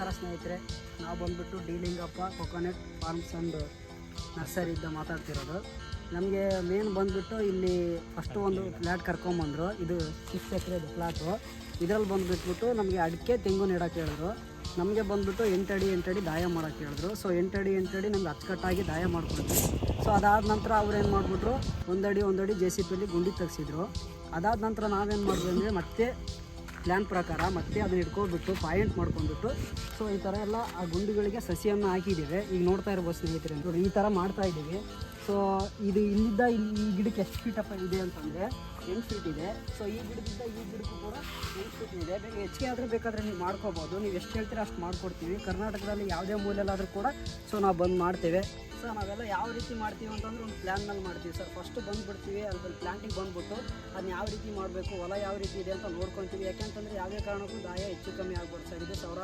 ನಮಸ್ಕಾರ ಸ್ನೇಹಿತರೆ. ನಾವು ಬಂದ್ಬಿಟ್ಟು ಡೀಲಿಂಗಪ್ಪ ಕೊಕೊನೆಟ್ ಫಾರ್ಮ್ಸ್ ಆ್ಯಂಡ್ ನರ್ಸರಿಯಿಂದ ಮಾತಾಡ್ತಿರೋದು. ನಮಗೆ ಮೇನ್ ಬಂದುಬಿಟ್ಟು ಇಲ್ಲಿ ಫಸ್ಟು ಒಂದು ಫ್ಲ್ಯಾಟ್ ಕರ್ಕೊಂಬಂದರು. ಇದು ಸಿಕ್ಸ್ ಎಕ್ರೆದು ಫ್ಲ್ಯಾಟು ಇದರಲ್ಲಿ ಬಂದುಬಿಟ್ಬಿಟ್ಟು ನಮಗೆ ಅಡಿಕೆ ತೆಂಗು ನೆಡೋಕೆ ಹೇಳಿದ್ರು. ನಮಗೆ ಬಂದ್ಬಿಟ್ಟು ಎಂಟಡಿ ಎಂಟಡಿ ದಾಯ ಮಾಡೋಕೆ ಹೇಳಿದ್ರು. ಸೊ ಎಂಟಡಿ ಎಂಟಡಿ ನಮ್ಗೆ ಅಚ್ಚುಕಟ್ಟಾಗಿ ದಾಯ ಮಾಡಿಕೊಡ್ತೀವಿ ಸೊ ಅದಾದ ನಂತರ ಅವ್ರು ಏನು ಮಾಡಿಬಿಟ್ರು? ಒಂದಡಿ ಒಂದಡಿ ಜೆ ಸಿ ಪಿಲಿ ಗುಂಡಿ ತಗ್ಸಿದ್ರು. ಅದಾದ ನಂತರ ನಾವೇನು ಮಾಡಿದ್ವಿ ಅಂದರೆ ಮತ್ತೆ ಪ್ಲ್ಯಾನ್ ಪ್ರಕಾರ ಮತ್ತೆ ಅದನ್ನ ಇಟ್ಕೊಬಿಟ್ಟು ಪಾಯಿಂಟ್ ಮಾಡ್ಕೊಂಡ್ಬಿಟ್ಟು ಸೊ ಈ ಥರ ಎಲ್ಲ ಆ ಗುಂಡಿಗಳಿಗೆ ಸಸಿಯನ್ನು ಹಾಕಿದ್ದೀವಿ. ಈಗ ನೋಡ್ತಾ ಇರ್ಬೋದು ಸ್ನೇಹಿತರೆ, ನೋಡಿ ಈ ಥರ ಮಾಡ್ತಾ ಇದ್ದೀವಿ. ಸೊ ಇದು ಇಲ್ಲಿದ್ದ ಇಲ್ಲಿ ಈ ಗಿಡಕ್ಕೆ ಎಷ್ಟು ಫೀಟ್ ಅಪ್ಪ ಇದೆ ಅಂತಂದರೆ ಎಂಟು ಫೀಟ್ ಇದೆ. ಸೊ ಈ ಗಿಡದಿಂದ ಈ ಗಿಡಕ್ಕೂ ಕೂಡ ಎಂಟು ಫೀಟ್ ಇದೆ. ಹೆಚ್ಚಿಗೆ ಆದರೆ ಬೇಕಾದರೆ ನೀವು ಮಾಡ್ಕೋಬೋದು. ನೀವು ಎಷ್ಟು ಹೇಳ್ತೀರಾ ಅಷ್ಟು ಮಾಡ್ಕೊಡ್ತೀವಿ. ಕರ್ನಾಟಕದಲ್ಲಿ ಯಾವುದೇ ಮೂಲೆಯಲ್ಲಾದರೂ ಕೂಡ ಸೊ ನಾವು ಬಂದು ಮಾಡ್ತೇವೆ. ಸೊ ನಾವೆಲ್ಲ ಯಾವ ರೀತಿ ಮಾಡ್ತೀವಿ ಅಂತಂದ್ರೆ ಒಂದು ಪ್ಲ್ಯಾನ್ನಲ್ಲಿ ಮಾಡ್ತೀವಿ ಸರ್. ಫಸ್ಟ್ ಬಂದುಬಿಡ್ತೀವಿ, ಅದ್ರಲ್ಲಿ ಪ್ಲ್ಯಾಂಟಿಗೆ ಬಂದುಬಿಟ್ಟು ಅದನ್ನ ಯಾವ ರೀತಿ ಮಾಡಬೇಕು, ಹೊಲ ಯಾವ ರೀತಿ ಇದೆ ಅಂತ ನೋಡ್ಕೊತೀವಿ. ಯಾಕೆಂತಂದ್ರೆ ಯಾವುದೇ ಕಾರಣಕ್ಕೂ ದಾಯ ಹೆಚ್ಚು ಕಮ್ಮಿ ಆಗ್ಬಾರ್ದು ಸರ್. ಇದು ಸಾವಿರ